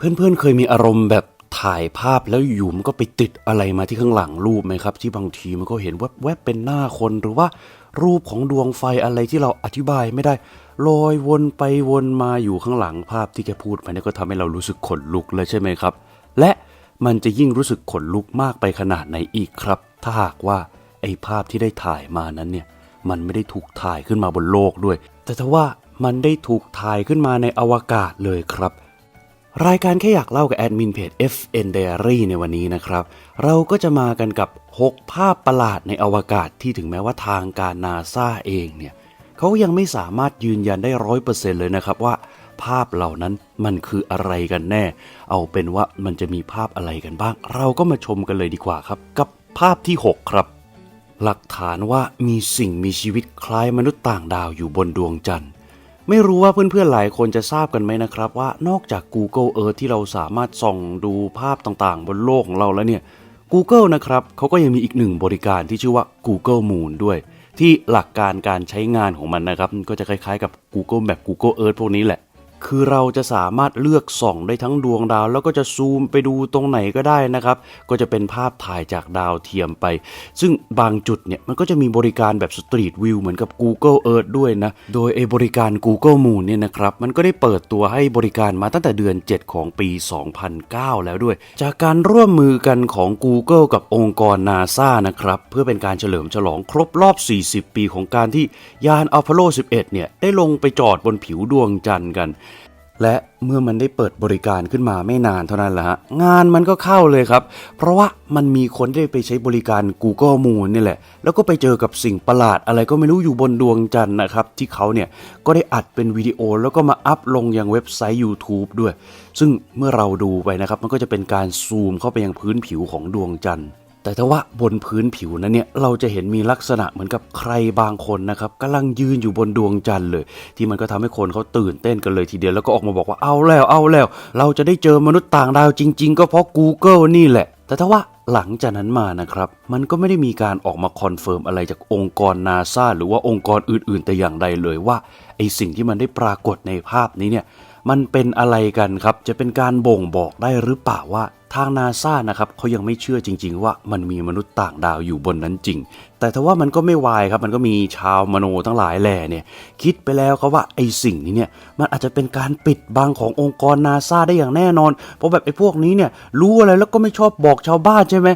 เพื่อนๆเคยมีอารมณ์แบบถ่ายภาพแล้วอยู่มันก็ไปติดอะไรมาที่ข้างหลังรูปไหมครับ ที่บางทีมันก็เห็นแวบๆเป็นหน้าคนหรือว่ารูปของดวงไฟอะไรที่เราอธิบายไม่ได้ลอยวนไปวนมาอยู่ข้างหลังภาพที่แกพูดไปนี่ก็ทำให้เรารู้สึกขนลุกเลยใช่ไหมครับ และมันจะยิ่งรู้สึกขนลุกมากไปขนาดไหนอีกครับ ถ้าหากว่าไอ้ภาพที่ได้ถ่ายมานั้นเนี่ยมันไม่ได้ถูกถ่ายขึ้นมาบนโลกด้วย แต่ถ้าว่ามันได้ถูกถ่ายขึ้นมาในอวกาศเลยครับ รายการแค่อยากเล่ากับแอดมินเพจ FN Diary ในวันนี้นะครับ เราก็จะมากันกับ 6 ภาพประหลาดในอวกาศที่ถึงแม้ว่าทางการนาซาเองเนี่ยเขายังไม่สามารถยืนยันได้ร้อยเปอร์เซ็นต์เลยนะครับว่า ภาพเหล่านั้นมันคืออะไรกันแน่ เอาเป็นว่ามันจะมีภาพอะไรกันบ้าง เราก็มาชมกันเลยดีกว่าครับ กับภาพที่ 6 ครับ หลักฐานว่ามีสิ่งมีชีวิตคล้ายมนุษย์ต่างดาวอยู่บนดวงจันทร์ ไม่รู้ว่าเพื่อนๆหลายคนจะทราบกันไหมนะครับว่านอกจาก Google Earth ที่เราสามารถส่องดูภาพต่างๆ บนโลกของเราแล้วเนี่ย Google นะครับเขาก็ยังมีอีกหนึ่งบริการที่ชื่อว่า Google Moon ด้วย ที่หลักการการใช้งานของมันนะครับ ก็จะคล้ายๆกับ Google Map Google Earth พวกนี้แหละ คือเราจะสามารถเลือกส่องได้ทั้งดวงดาว แล้วก็จะซูมไปดูตรงไหนก็ได้นะครับ ก็จะเป็นภาพถ่ายจากดาวเทียมไป ซึ่งบางจุดเนี่ยมันก็จะมีบริการแบบสตรีทวิวเหมือนกับ Google Earth ด้วยนะ โดยไอ้บริการ Google Moon เนี่ยนะครับมันก็ได้เปิดตัวให้บริการมาตั้งแต่เดือน 7 ของปี 2009 แล้วด้วย จากการร่วมมือกันของ Google กับองค์กร NASA นะครับเพื่อเป็นการเฉลิมฉลองครบรอบ 40 ปีของการที่ยานอพอลโล 11 เนี่ยได้ลงไปจอดบนผิวดวงจันทร์กัน และเมื่อมันได้เปิดบริการขึ้นมาไม่นานเท่านั้นแหละฮะงานมันก็เข้าเลยครับ เพราะว่ามันมีคนได้ไปใช้บริการ Google Moon นี่แหละ แล้วก็ไปเจอกับสิ่งประหลาดอะไรก็ไม่รู้อยู่บนดวงจันทร์นะครับ ที่เขาเนี่ยก็ได้อัดเป็นวิดีโอแล้วก็มาอัพลงยังเว็บไซต์ YouTube ด้วย ซึ่งเมื่อเราดูไปนะครับมันก็จะเป็นการซูมเข้าไปยังพื้นผิวของดวงจันทร์ แต่ถ้าว่าบนพื้นผิวนั้นเนี่ยเราจะเห็นมีลักษณะเหมือนกับใครบางคนนะครับกำลังยืนอยู่บนดวงจันทร์เลย ที่มันก็ทำให้คนเขาตื่นเต้นกันเลยทีเดียวแล้วก็ออกมาบอกว่าเอาแล้วเอาแล้ว เราจะได้เจอมนุษย์ต่างดาวจริง ๆ ก็เพราะ Google นี่แหละ แต่ถ้าว่าหลังจากนั้นมานะครับ มันก็ไม่ได้มีการออกมาคอนเฟิร์มอะไรจากองค์กรนาซาหรือว่าองค์กรอื่น ๆ แต่อย่างใดเลยว่าไอสิ่งที่มันได้ปรากฏในภาพนี้เนี่ยมันเป็นอะไรกันครับ จะเป็นการบ่งบอกได้หรือเปล่าว่า ทางนาซานะครับเขายังไม่เชื่อจริง ๆ ว่ามันมีมนุษย์ต่างดาวอยู่บนนั้นจริง แต่ถ้าว่ามันก็ไม่วายครับ มันก็มีชาวมโนทั้งหลายแหล่เนี่ย คิดไปแล้วครับว่าไอ้สิ่งนี้เนี่ย มันอาจจะเป็นการปิดบังขององค์กรนาซาได้อย่างแน่นอน เพราะแบบไอ้พวกนี้เนี่ยรู้อะไรแล้วก็ไม่ชอบบอกชาวบ้านใช่ไหม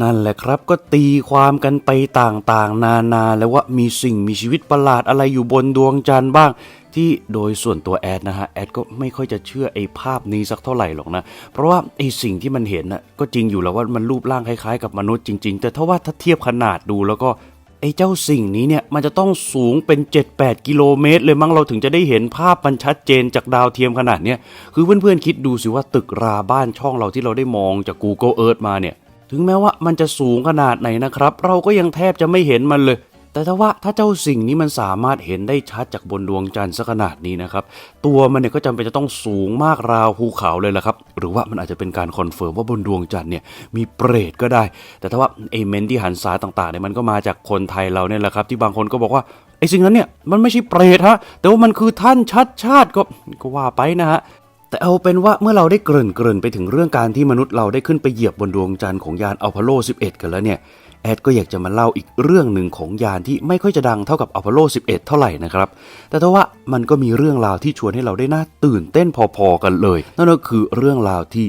นั่นแหละครับก็ตีความกันไปต่างๆ นานาแล้วว่ามีสิ่งมีชีวิตประหลาดอะไรอยู่บนดวงจันทร์บ้าง ที่โดยส่วนตัวแอดนะฮะแอดก็ไม่ค่อยจะเชื่อไอ้ภาพนี้สักเท่าไหร่หรอกนะ เพราะว่าไอ้สิ่งที่มันเห็นน่ะก็จริงอยู่แล้วว่ามันรูปร่างคล้ายๆ กับมนุษย์จริง ๆ แต่ถ้าว่าถ้าเทียบขนาดดูแล้วก็ไอ้เจ้าสิ่งนี้เนี่ยมันจะต้องสูงเป็น 7-8 กิโลเมตร เลยมั้งเราถึงจะได้เห็นภาพมันชัดเจนจากดาวเทียมขนาดเนี้ยคือเพื่อนๆคิดดูสิว่าตึกราบ้านช่องเราที่เราได้มองจาก Google Earth มาเนี่ย ถึงแม้ว่ามันจะสูงขนาดไหนนะครับ เราก็ยังแทบจะไม่เห็นมันเลย แต่ถ้าว่าถ้าเจ้าสิ่งนี้มันสามารถเห็นได้ชัดจากบนดวงจันทร์สักขนาดนี้นะครับ ตัวมันเนี่ยก็จำเป็นจะต้องสูงมากราวภูเขาเลยละครับ หรือว่ามันอาจจะเป็นการคอนเฟิร์มว่าบนดวงจันทร์เนี่ยมีเปรตก็ได้ แต่ถ้าว่าไอเมนที่หันสาต่างๆเนี่ยมันก็มาจากคนไทยเราเนี่ยแหละครับ ที่บางคนก็บอกว่าไอสิ่งนั้นเนี่ยมันไม่ใช่เปรตฮะแต่ว่ามันคือท่านชัดชาติก็ก็ว่าไปนะฮะแต่เอาเป็นว่าเมื่อเราได้เกริ่นเกริ่นไปถึงเรื่องการที่มนุษย์เราได้ขึ้นไปเหยียบบนดวงจันทร์ของยานอพอลโล 11 กันแล้วเนี่ย แอดก็อยากจะมาเล่าอีกเรื่องหนึ่งของยานที่ไม่ค่อยจะดังเท่ากับอพอลโล 11 เท่าไหร่นะครับ แต่ถ้าว่ามันก็มีเรื่องราวที่ชวนให้เราได้น่าตื่นเต้นพอๆกันเลย นั่นก็คือเรื่องราวที่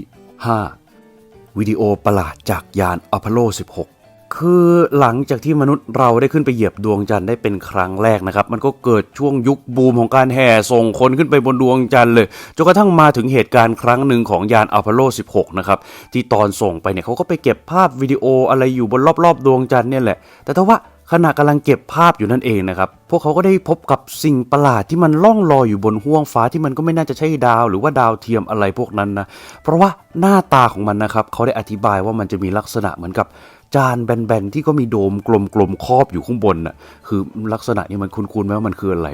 5 วิดีโอประหลาดจากยานอพอลโล 16 คือหลังจากที่มนุษย์เราได้ขึ้นไปเหยียบดวงจันทร์ได้เป็นครั้งแรกนะครับ มันก็เกิดช่วงยุคบูมของการแห่ส่งคนขึ้นไปบนดวงจันทร์เลยจนกระทั่งมาถึงเหตุการณ์ครั้งหนึ่งของยานอพอลโล 16 นะครับ ที่ตอนส่งไปเนี่ยเขาก็ไปเก็บภาพวิดีโออะไรอยู่บนรอบๆ ดวงจันทร์เนี่ยแหละ แต่ถ้าว่าขณะกำลังเก็บภาพอยู่นั่นเองนะครับ พวกเขาก็ได้พบกับสิ่งประหลาดที่มันล่องลอยอยู่บนห้วงฟ้าที่มันก็ไม่น่าจะใช่ดาว หรือว่าดาวเทียมอะไรพวกนั้นนะ เพราะว่าหน้าตาของมันนะครับเขาได้อธิบายว่ามันจะมีลักษณะเหมือนกับ จานแบนๆ ที่ก็มีโดมกลมๆครอบอยู่ข้างบนน่ะคือลักษณะนี้มันคุ้นๆไหมว่ามันคืออะไร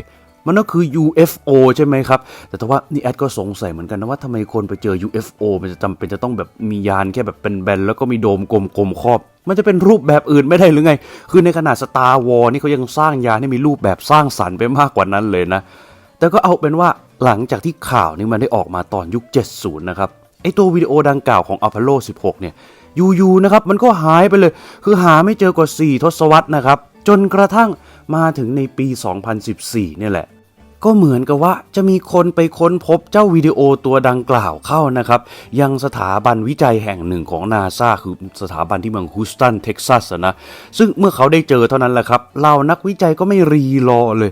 มันก็คือ UFO ใช่ไหมครับ แต่ถ้าว่านี่แอดก็สงสัยเหมือนกันนะว่าทำไมคนไปเจอ UFO มันจะจำเป็นจะต้องแบบมียานแค่แบบเป็นแบนแล้วก็มีโดมกลมๆครอบ มันจะเป็นรูปแบบอื่นไม่ได้หรือไง คือในขนาด Star War นี่เขายังสร้างยานให้มีรูปแบบสร้างสรรค์ไปมากกว่านั้นเลยนะ แต่ก็เอาเป็นว่าหลังจากที่ข่าวนี้มันได้ออกมาตอนยุค 70 นะครับไอไอตัววิดีโอดังกล่าวของอพอลโล 16 เนี่ย อยู่ๆนะครับมันก็หายไปเลย คือหาไม่เจอกว่า 4 ทศวรรษนะครับ จนกระทั่งมาถึงในปี 2014 เนี่ยแหละ ก็เหมือนกับว่าจะมีคนไปค้นพบเจ้าวิดีโอตัวดังกล่าวเข้านะครับ ยังสถาบันวิจัยแห่งหนึ่งของนาซาคือสถาบันที่เมืองฮูสตันเท็กซัสนะ ซึ่งเมื่อเขาได้เจอเท่านั้นแหละครับเหล่านักวิจัยก็ไม่รีรอเลย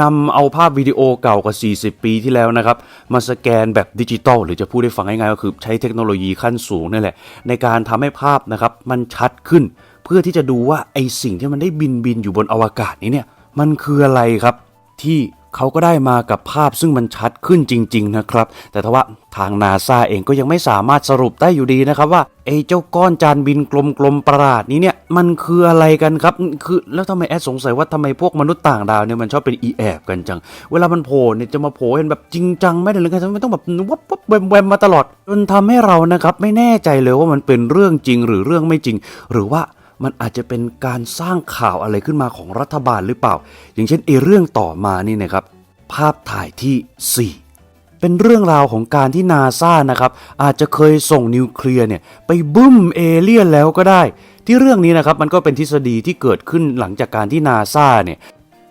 นำเอาภาพวิดีโอเก่ากว่า 40 ปีที่แล้วนะครับ มาสแกนแบบดิจิตอลหรือจะพูดให้ฟังง่ายๆก็คือใช้เทคโนโลยีขั้นสูงนี่แหละ ในการทำให้ภาพนะครับมันชัดขึ้น เพื่อที่จะดูว่าไอสิ่งที่มันได้บินบินอยู่บนอวกาศนี้เนี่ยมันคืออะไรครับที่ เขาก็ได้มากับภาพซึ่งมันชัดขึ้นจริง ๆ นะครับ แต่ทว่าทางนาซาเองก็ยังไม่สามารถสรุปได้อยู่ดีนะครับว่าไอ้เจ้าก้อนจานบินกลมๆประหลาดนี้เนี่ยมันคืออะไรกันครับคือแล้วทำไมแอดสงสัยว่าทำไมพวกมนุษย์ต่างดาวเนี่ยมันชอบเป็นอีแอบกันจัง เวลามันโผล่เนี่ยจะมาโผล่เห็นแบบจริงจังไม่ได้เลยกันทำไมต้องแบบวับวับแวมแวมมาตลอดจนทำให้เรานะครับไม่แน่ใจเลยว่ามันเป็นเรื่องจริงหรือเรื่องไม่จริง หรือว่า มันอาจจะเป็นการสร้างข่าวอะไรขึ้นมาของรัฐบาลหรือเปล่า อย่างเช่นไอเรื่องต่อมานี่นะครับ ภาพถ่ายที่ 4เป็นเรื่องราวของการที่นาซานะครับ อาจจะเคยส่งนิวเคลียร์เนี่ย ไปบึ้มเอเลี่ยนแล้วก็ได้ ที่เรื่องนี้นะครับ มันก็เป็นทฤษฎีที่เกิดขึ้นหลังจากการที่นาซาเนี่ย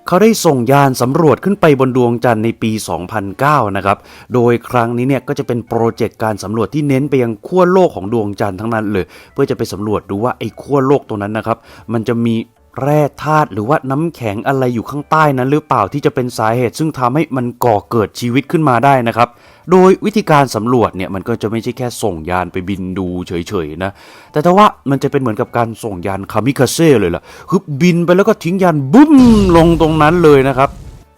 เขาได้ส่งยานสำรวจขึ้นไปบนดวงจันทร์ในปี 2009 นะครับ โดยครั้งนี้เนี่ยก็จะเป็นโปรเจกต์การสำรวจที่เน้นไปยังขั้วโลกของดวงจันทร์ทั้งนั้นเลย เพื่อจะไปสำรวจดูว่าไอ้ขั้วโลกตรงนั้นนะครับ มันจะมีแร่ธาตุหรือว่าน้ำแข็งอะไรอยู่ข้างใต้นั้นหรือเปล่าที่จะเป็นสาเหตุ ซึ่งทำให้มันก่อเกิดชีวิตขึ้นมาได้นะครับ โดยวิธีการสำรวจเนี่ยมันก็จะไม่ใช่แค่ส่งยานไปบินดูเฉยๆนะ แต่ถ้าว่ามันจะเป็นเหมือนกับการส่งยานคามิคาเซ่เลยล่ะ คือบินไปแล้วก็ทิ้งยานบุ้มลงตรงนั้นเลยนะครับ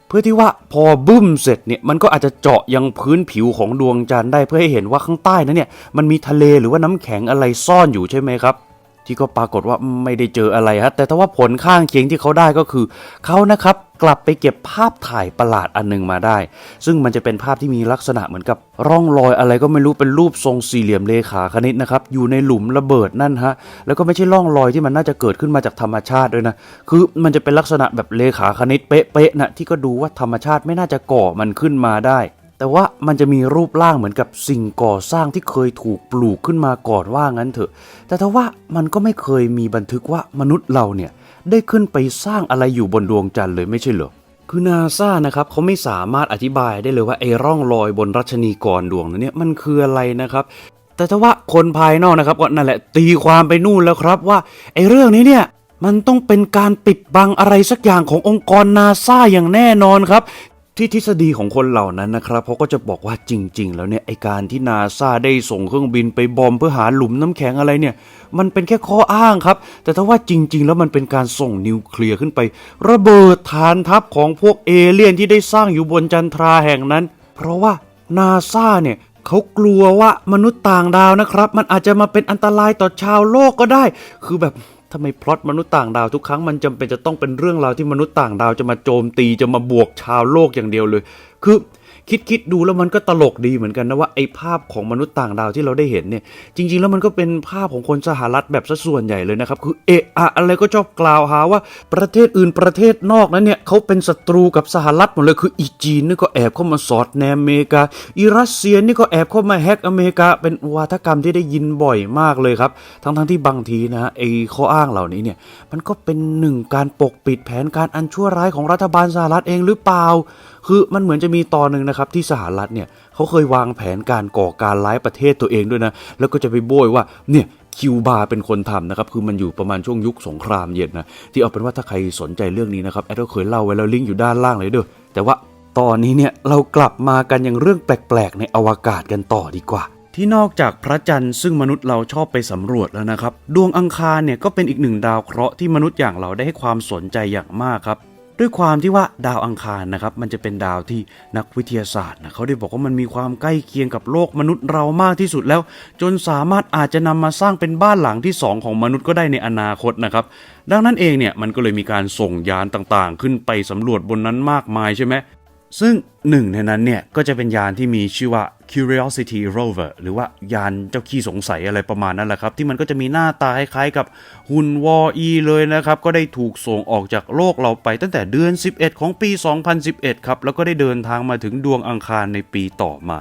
เพื่อที่ว่าพอบึ้มเสร็จเนี่ยมันก็อาจจะเจาะยังพื้นผิวของดวงจันทร์ได้เพื่อให้เห็นว่าข้างใต้นั้นเนี่ยมันมีทะเลหรือว่าน้ำแข็งอะไรซ่อนอยู่ใช่ไหมครับที่ก็ปรากฏว่าไม่ได้เจออะไรฮะแต่ถ้าว่าผลข้างเคียงที่เขาได้ก็คือเขานะครับ กลับไปเก็บภาพถ่ายประหลาดอันหนึงมาได้ ซึ่งมันจะเป็นภาพที่มีลักษณะเหมือนกับร่องรอยอะไรก็ไม่รู้เป็นรูปทรงสี่เหลี่ยมเลขาคณิตนะครับอยู่ในหลุมระเบิดนั่นฮะแล้วก็ไม่ใช่ร่องรอยที่มันน่าจะเกิดขึ้นมาจากธรรมชาติด้วยนะคือมันจะเป็นลักษณะแบบเลขาคณิตเป๊ะๆนะที่ก็ดูว่าธรรมชาติไม่น่าจะก่อมันขึ้นมาได้ แต่ว่ามันจะมีรูปร่างเหมือนกับสิ่งก่อสร้างที่เคยถูกปลูกขึ้นมาก่อนว่างั้นเถอะ แต่ถ้าว่ามันก็ไม่เคยมีบันทึกว่ามนุษย์เราเนี่ยได้ขึ้นไปสร้างอะไรอยู่บนดวงจันทร์เลยไม่ใช่เหรอคือนาซานะครับเขาไม่สามารถอธิบายได้เลยว่าไอ้ร่องรอยบนรัชนีกรดวงนั้นเนี่ยมันคืออะไรนะครับ แต่ถ้าว่าคนภายนอกนะครับก็นั่นแหละตีความไปนู่นแล้วครับว่าไอ้เรื่องนี้เนี่ยมันต้องเป็นการปิดบังอะไรสักอย่างขององค์กรนาซาอย่างแน่นอนครับ ที่ทฤษฎีของคนเหล่านั้นนะครับเขาก็จะบอกว่าจริง ๆ แล้วเนี่ยไอการที่นาซาได้ส่งเครื่องบินไปบอมเพื่อหาหลุมน้ำแข็งอะไรเนี่ย มันเป็นแค่ข้ออ้างครับ แต่ถ้าว่าจริง ๆ แล้วมันเป็นการส่งนิวเคลียร์ขึ้นไป ระเบิดฐานทัพของพวกเอเลี่ยนที่ได้สร้างอยู่บนจันทราแห่งนั้น เพราะว่านาซาเนี่ยเขากลัวว่ามนุษย์ต่างดาวนะครับ มันอาจจะมาเป็นอันตรายต่อชาวโลกก็ได้ คือแบบ ทำไมพล็อตมนุษย์ต่างดาวทุกครั้งมันจำเป็นจะต้องเป็นเรื่องราวที่มนุษย์ต่างดาวจะมาโจมตีจะมาบวกชาวโลกอย่างเดียวเลย คือ คิดคิดดูแล้วมันก็ตลกดีเหมือนกันนะว่าไอ้ภาพของมนุษย์ต่างดาวที่เราได้เห็นเนี่ย จริง ๆ แล้วมันก็เป็นภาพของคนสหรัฐแบบซะส่วนใหญ่เลยนะครับ คือเอะอะอะไรก็ชอบกล่าวหาว่าประเทศอื่นประเทศนอกนั้นเนี่ยเขาเป็นศัตรูกับสหรัฐหมดเลยคืออีจีนนี่ก็แอบเข้ามาสอดแนมอเมริกาอีรัสเซียนี่ก็แอบเข้ามาแฮกอเมริกา เป็นวาทกรรมที่ได้ยินบ่อยมากเลยครับ ทั้งๆที่บางทีนะฮะไอ้ข้ออ้างเหล่านี้เนี่ยมันก็เป็นหนึ่งการปกปิดแผนการอันชั่วร้ายของรัฐบาลสหรัฐเองหรือเปล่า คือมันเหมือนจะมีตอนหนึ่งนะครับที่สหรัฐเนี่ยเขาเคยวางแผนการก่อการร้ายประเทศตัวเองด้วยนะ แล้วก็จะไปโบยว่าเนี่ยคิวบาเป็นคนทำนะครับ คือมันอยู่ประมาณช่วงยุคสงครามเย็นนะ ที่เอาเป็นว่าถ้าใครสนใจเรื่องนี้นะครับแอดก็เคยเล่าไว้แล้วลิงก์อยู่ด้านล่างเลยเด้อแต่ว่าตอนนี้เนี่ยเรากลับมากันยังเรื่องแปลกๆ ในอวกาศกันต่อดีกว่า ที่นอกจากพระจันทร์ซึ่งมนุษย์เราชอบไปสำรวจแล้วนะครับ ดวงอังคารเนี่ยก็เป็นอีกหนึ่งดาวเคราะห์ที่มนุษย์อย่างเราได้ให้ความสนใจอย่างมากครับ ด้วยความที่ว่าดาวอังคารนะครับมันจะเป็นดาวที่นักวิทยาศาสตร์นะเขาได้บอกว่ามันมีความใกล้เคียงกับโลกมนุษย์เรามากที่สุดแล้ว จนสามารถอาจจะนำมาสร้างเป็นบ้านหลังที่ 2 ของมนุษย์ก็ได้ในอนาคตนะครับดังนั้นเองเนี่ยมันก็เลยมีการส่งยานต่างๆ ขึ้นไปสำรวจบนนั้นมากมายใช่ไหม ซึ่งหนึ่งในนั้นเนี่ยก็จะเป็นยานที่มีชื่อว่า Curiosity Rover หรือว่ายานเจ้าขี้สงสัยอะไรประมาณนั้นแหละครับ ที่มันก็จะมีหน้าตาคล้ายๆกับหุ่นวออีเลยนะครับ ก็ได้ถูกส่งออกจากโลกเราไปตั้งแต่เดือน 11 ของปี 2011 ครับ แล้วก็ได้เดินทางมาถึงดวงอังคารในปีต่อมา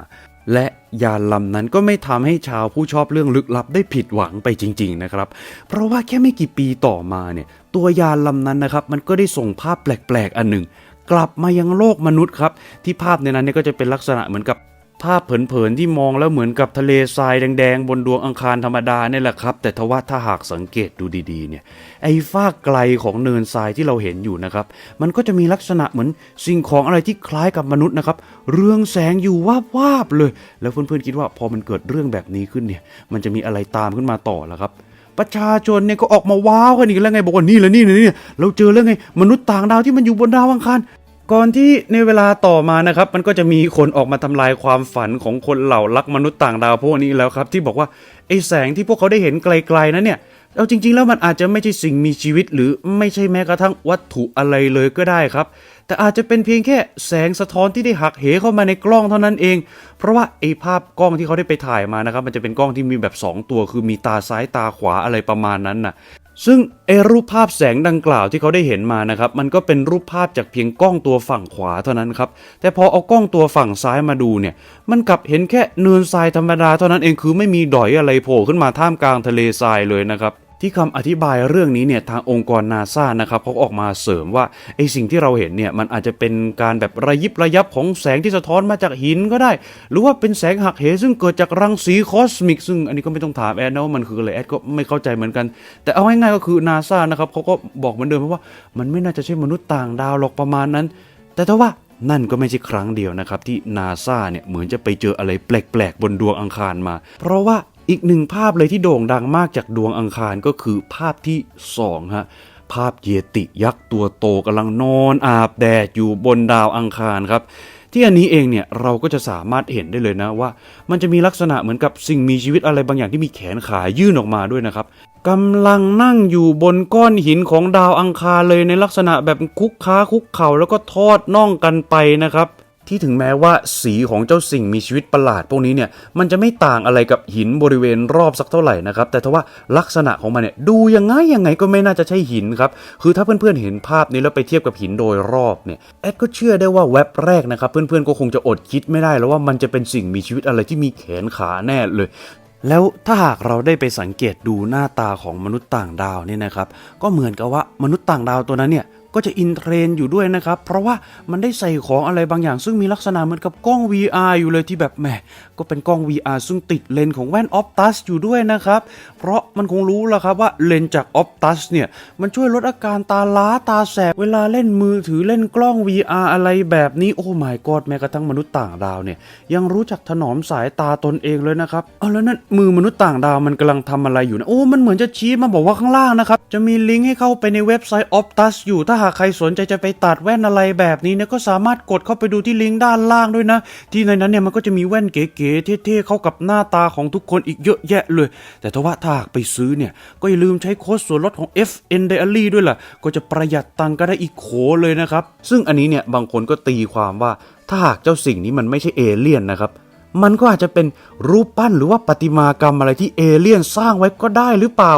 และยานลำนั้นก็ไม่ทำให้ชาวผู้ชอบเรื่องลึกลับได้ผิดหวังไปจริง ๆ นะครับ เพราะว่าแค่ไม่กี่ปีต่อมาเนี่ยตัวยานลำนั้นนะครับมันก็ได้ส่งภาพแปลกๆ อันหนึ่ง กลับมายังโลกมนุษย์ครับ ที่ภาพในนั้นเนี่ยก็จะเป็นลักษณะเหมือนกับภาพเผินๆที่มองแล้วเหมือนกับทะเลทรายแดงๆ บนดวงอังคารธรรมดาเนี่ยแหละครับ แต่ทว่าถ้าหากสังเกตดูดีๆเนี่ยไอ้ฟากไกลของเนินทรายที่เราเห็นอยู่นะครับ มันก็จะมีลักษณะเหมือนสิ่งของอะไรที่คล้ายกับมนุษย์นะครับ เรืองแสงอยู่วาบๆเลย แล้วเพื่อนๆคิดว่าพอมันเกิดเรื่องแบบนี้ขึ้นเนี่ย มันจะมีอะไรตามขึ้นมาต่อแล้วครับ ประชาชนเนี่ยก็ออกมาว้าวกันอีกแล้วไงบอกว่านี่แหละนี่นะนี่เราเจอแล้วไงมนุษย์ต่างดาวที่มันอยู่บนดาวอังคารก่อนที่ในเวลาต่อมานะครับ มันก็จะมีคนออกมาทำลายความฝันของคนเหล่ารักมนุษย์ต่างดาวพวกนี้แล้วครับ ที่บอกว่าไอ้แสงที่พวกเขาได้เห็นไกลๆนั้นเนี่ยเอาจริง ๆ แล้วมันอาจจะไม่ใช่สิ่งมีชีวิต หรือไม่ใช่แม้กระทั่งวัตถุอะไรเลยก็ได้ครับ แต่อาจจะเป็นเพียงแค่แสงสะท้อนที่ได้หักเหเข้ามาในกล้องเท่านั้นเอง เพราะว่าไอ้ภาพกล้องที่เขาได้ไปถ่ายมานะครับ มันจะเป็นกล้องที่มีแบบ 2 ตัว คือมีตาซ้ายตาขวาอะไรประมาณนั้นน่ะซึ่งไอ้รูปภาพแสงดังกล่าวที่เขาได้เห็นมานะครับ มันก็เป็นรูปภาพจากเพียงกล้องตัวฝั่งขวาเท่านั้นครับ แต่พอเอากล้องตัวฝั่งซ้ายมาดูเนี่ย มันกลับเห็นแค่เนินทรายธรรมดาเท่านั้นเองคือไม่มีดอยอะไรโผล่ขึ้นมาท่ามกลางทะเลทรายเลยนะครับ ที่คำอธิบายเรื่องนี้เนี่ยทางองค์กรนาซานะครับเขาออกมาเสริมว่าไอสิ่งที่เราเห็นเนี่ยมันอาจจะเป็นการแบบระยิบระยับของแสงที่สะท้อนมาจากหินก็ได้ หรือว่าเป็นแสงหักเหซึ่งเกิดจากรังสีคอสมิก ซึ่งอันนี้ก็ไม่ต้องถามแอดนะว่ามันคืออะไรแอดก็ไม่เข้าใจเหมือนกัน แต่เอาง่ายๆก็คือนาซานะครับเขาก็บอกเหมือนเดิมว่ามันไม่น่าจะใช่มนุษย์ต่างดาวหรอกประมาณนั้น แต่ถ้าว่านั่นก็ไม่ใช่ครั้งเดียวนะครับที่นาซาเนี่ยเหมือนจะไปเจออะไรแปลกๆบนดวงอังคารมา เพราะว่า อีกหนึ่งภาพเลยที่โด่งดังมากจากดวงอังคารก็คือภาพที่2ฮะภาพเยติยักษ์ตัวโตกำลังนอนอาบแดดอยู่บนดาวอังคารครับ ที่อันนี้เองเนี่ยเราก็จะสามารถเห็นได้เลยนะว่า มันจะมีลักษณะเหมือนกับสิ่งมีชีวิตอะไรบางอย่างที่มีแขนขายื่นออกมาด้วยนะครับกำลังนั่งอยู่บนก้อนหินของดาวอังคารเลยในลักษณะแบบคุกค้าคุกเข่าแล้วก็ทอดน่องกันไปนะครับ ที่ถึงแม้ว่าสีของเจ้าสิ่งมีชีวิตประหลาดพวกนี้เนี่ยมันจะไม่ต่างอะไรกับหินบริเวณรอบสักเท่าไหร่นะครับแต่ทว่าลักษณะของมันเนี่ยดูยังไงยังไงก็ไม่น่าจะใช่หินครับคือถ้าเพื่อนๆเห็นภาพนี้แล้วไปเทียบกับหินโดยรอบเนี่ยแอดก็เชื่อได้ว่าแว็บแรกนะครับเพื่อนๆก็คงจะอดคิดไม่ได้แล้วว่ามันจะเป็นสิ่งมีชีวิตอะไรที่มีแขนขาแน่เลยแล้วถ้าหากเราได้ไปสังเกตดูหน้าตาของมนุษย์ต่างดาวเนี่ยนะครับ ก็เหมือนกับว่ามนุษย์ต่างดาวตัวนั้นเนี่ย ก็จะอินเทรนอยู่ด้วยนะครับ เพราะว่ามันได้ใส่ของอะไรบางอย่าง ซึ่งมีลักษณะเหมือนกับกล้อง VR อยู่เลยที่แบบแหมก็เป็นกล้อง VR ซึ่งติดเลนส์ของแว่น Optus อยู่ด้วยนะครับ เพราะมันคงรู้แล้วครับว่าเลนส์จาก Optus เนี่ยมันช่วยลดอาการตาล้าตาแสบเวลาเล่นมือถือเล่นกล้อง VR อะไรแบบนี้โอ้ my god แม้กระทั่งมนุษย์ต่างดาวเนี่ยยังรู้จักถนอมสายตาตนเองเลยนะครับเอาแล้วนั่นมือมนุษย์ต่างดาวมันกำลังทำอะไรอยู่นะโอ้มันเหมือนจะชี้มาบอกว่าข้างล่างนะครับจะมีลิงก์ให้เข้าไปในเว็บไซต์ Optus อยู่ถ้าหากใครสนใจจะไปตัดแว่นอะไรแบบนี้เนี่ยก็สามารถกดเข้าไปดูที่ลิงก์ด้านล่างด้วยนะ ที่ในนั้นเนี่ยมันก็จะมีแว่นเก๋ๆเท่ๆเข้ากับหน้าตาของทุกคนอีกเยอะแยะเลย แต่ถ้าว่าถ้าหากไปซื้อเนี่ยก็อย่าลืมใช้โค้ดส่วนลดของ FN Diary ด้วยล่ะ ก็จะประหยัดตังค์ก็ได้อีกโขเลยนะครับ ซึ่งอันนี้เนี่ยบางคนก็ตีความว่าถ้าหากเจ้าสิ่งนี้มันไม่ใช่เอเลี่ยนนะครับมันก็อาจจะเป็นรูปปั้นหรือว่าประติมากรรมอะไรที่เอเลี่ยนสร้างไว้ก็ได้หรือเปล่า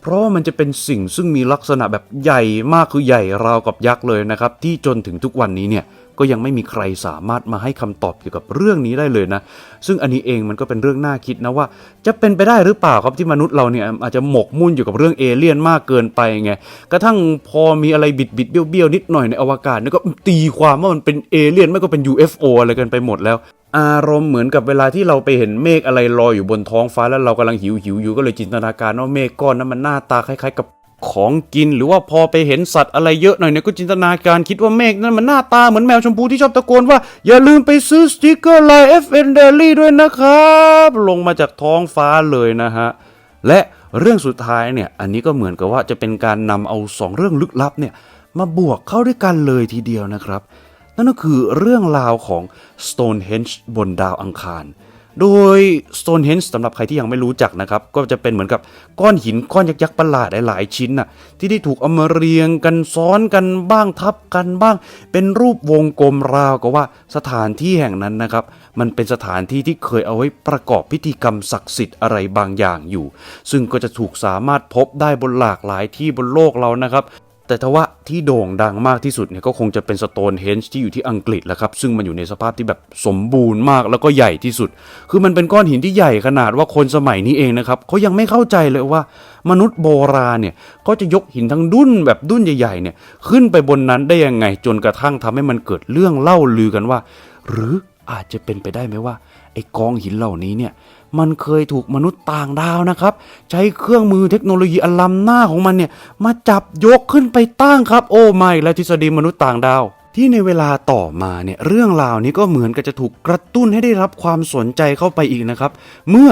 เพราะว่ามันจะเป็นสิ่งซึ่งมีลักษณะแบบใหญ่มากคือใหญ่ราวกับยักษ์เลยนะครับ ที่จนถึงทุกวันนี้เนี่ย ก็ยังไม่มีใครสามารถมาให้คำตอบเกี่ยวกับเรื่องนี้ได้เลยนะ ซึ่งอันนี้เองมันก็เป็นเรื่องน่าคิดนะว่า จะเป็นไปได้หรือเปล่าครับที่มนุษย์เราเนี่ยอาจจะหมกมุ่นอยู่กับเรื่องเอเลี่ยนมากเกินไปไงกระทั่งพอมีอะไรบิดบิดเบี้ยวเบี้ยวนิดหน่อยในอวกาศนี่ก็ตีความว่ามันเป็นเอเลี่ยนไม่ก็เป็น UFO อะไรกันไปหมดแล้วอารมณ์เหมือนกับเวลาที่เราไปเห็นเมฆอะไรลอยอยู่บนท้องฟ้าแล้วเรากำลังหิวหิวอยู่ก็เลยจินตนาการว่าเมฆก้อนนั้นมันหน้าตาคล้ายๆกับ ของกินหรือว่าพอไปเห็นสัตว์อะไรเยอะหน่อยเนี่ยก็จินตนาการคิดว่าเมฆนั้นมันหน้าตาเหมือนแมวชมพูที่ชอบตะโกนว่า อย่าลืมไปซื้อสติกเกอร์ไลน์ FN Daily ด้วยนะครับ ลงมาจากท้องฟ้าเลยนะฮะ และเรื่องสุดท้ายเนี่ยอันนี้ก็เหมือนกับว่าจะเป็นการนำเอาสองเรื่องลึกลับเนี่ยมาบวกเข้าด้วยกันเลยทีเดียวนะครับ นั่นก็คือเรื่องราวของ Stonehenge บนดาวอังคาร โดย Stonehenge สำหรับใครที่ยังไม่รู้จักนะครับ ก็จะเป็นเหมือนกับก้อนหินก้อนยักษ์ประหลาดหลายๆชิ้นน่ะที่ได้ถูกเอามาเรียงกันซ้อนกันบ้างทับกันบ้าง เป็นรูปวงกลมราวกับว่าสถานที่แห่งนั้นนะครับ มันเป็นสถานที่ที่เคยเอาไว้ประกอบพิธีกรรมศักดิ์สิทธิ์อะไรบางอย่างอยู่ ซึ่งก็จะถูกสามารถพบได้บนหลากหลายที่บนโลกเรานะครับ แต่ทว่าที่โด่งดังมากที่สุดเนี่ยก็คงจะเป็นสโตนเฮนจ์ที่อยู่ที่อังกฤษแหละครับ ซึ่งมันอยู่ในสภาพที่แบบสมบูรณ์มากแล้วก็ใหญ่ที่สุด คือมันเป็นก้อนหินที่ใหญ่ขนาดว่าคนสมัยนี้เองนะครับเขายังไม่เข้าใจเลยว่ามนุษย์โบราณเนี่ยก็จะยกหินทั้งดุ้นแบบดุ้นใหญ่ๆเนี่ยขึ้นไปบนนั้นได้ยังไงจนกระทั่งทำให้มันเกิดเรื่องเล่าลือกันว่า หรืออาจจะเป็นไปได้ไหมว่าไอ้กองหินเหล่านี้เนี่ย มันเคยถูกมนุษย์ต่างดาวนะครับ ใช้เครื่องมือเทคโนโลยีอันล้ำหน้าของมันเนี่ย มาจับยกขึ้นไปตั้งครับ โอ้ไม่และทฤษฎีมนุษย์ต่างดาวที่ในเวลาต่อมาเนี่ยเรื่องราวนี้ก็เหมือนกับจะถูกกระตุ้นให้ได้รับความสนใจเข้าไปอีกนะครับ เมื่อ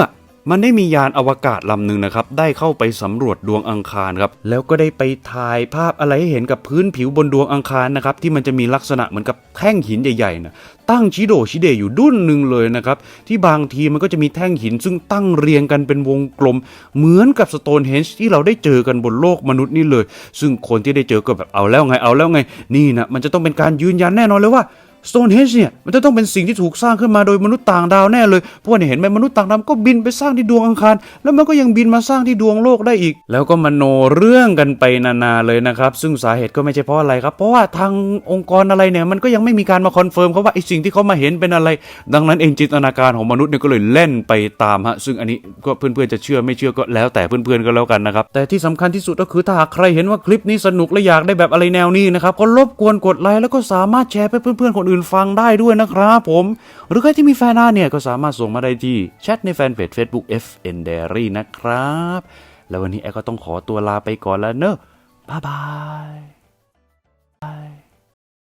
มันได้มียานอวกาศลำหนึ่งนะครับ ได้เข้าไปสำรวจดวงอังคารครับ แล้วก็ได้ไปถ่ายภาพอะไรให้เห็นกับพื้นผิวบนดวงอังคารนะครับ ที่มันจะมีลักษณะเหมือนกับแท่งหินใหญ่ๆนะตั้งชิโดชิเดอยู่ดุ้นหนึ่งเลยนะครับ ที่บางทีมันก็จะมีแท่งหิน ซึ่งตั้งเรียงกันเป็นวงกลม เหมือนกับสโตนเฮนจ์ที่เราได้เจอกันบนโลกมนุษย์นี่เลย ซึ่งคนที่ได้เจอก็แบบเอาแล้วไงเอาแล้วไง นี่นะมันจะต้องเป็นการยืนยันแน่นอนเลยว่า Stonehenge เนี่ยมันจะต้องเป็นสิ่งที่ถูกสร้างขึ้นมาโดยมนุษย์ต่างดาวแน่เลยเพราะว่าเนี่ยเห็นไหมมนุษย์ต่างดาวก็บินไปสร้างที่ดวงอังคาร แล้วมันก็ยังบินมาสร้างที่ดวงโลกได้อีก แล้วก็มโนเรื่องกันไปนานาเลยนะครับ ซึ่งสาเหตุก็ไม่ใช่เพราะอะไรครับ เพราะว่าทางองค์กรอะไรเนี่ยมันก็ยังไม่มีการมาคอนเฟิร์มเขาว่าไอ้สิ่งที่เขามาเห็นเป็นอะไร ดังนั้นเองจินตนาการของมนุษย์เนี่ยก็เลยเล่นไปตามฮะซึ่งอันนี้ก็เพื่อนๆจะเชื่อไม่เชื่อก็แล้วแต่เพื่อนๆก็แล้วกันนะครับแต่ที่สำคัญที่สุดก็คือถ้าหากใครเห็นว่าคลิปนี้สนุกและอยากได้แบบอะไรแนวนี้นะครับก็รบกวนกดไลค์แล้วก็สามารถแชร์ไปเพื่อนๆคนอื่นฟังได้ด้วยนะครับผม หรือใครที่มีแฟนหน้าเนี่ยก็สามารถส่งมาได้ที่แชทในแฟนเพจ Facebook FN Diary นะครับ แล้ววันนี้แอร์ก็ต้องขอตัวลาไปก่อนแล้วเนอะบ๊ายบาย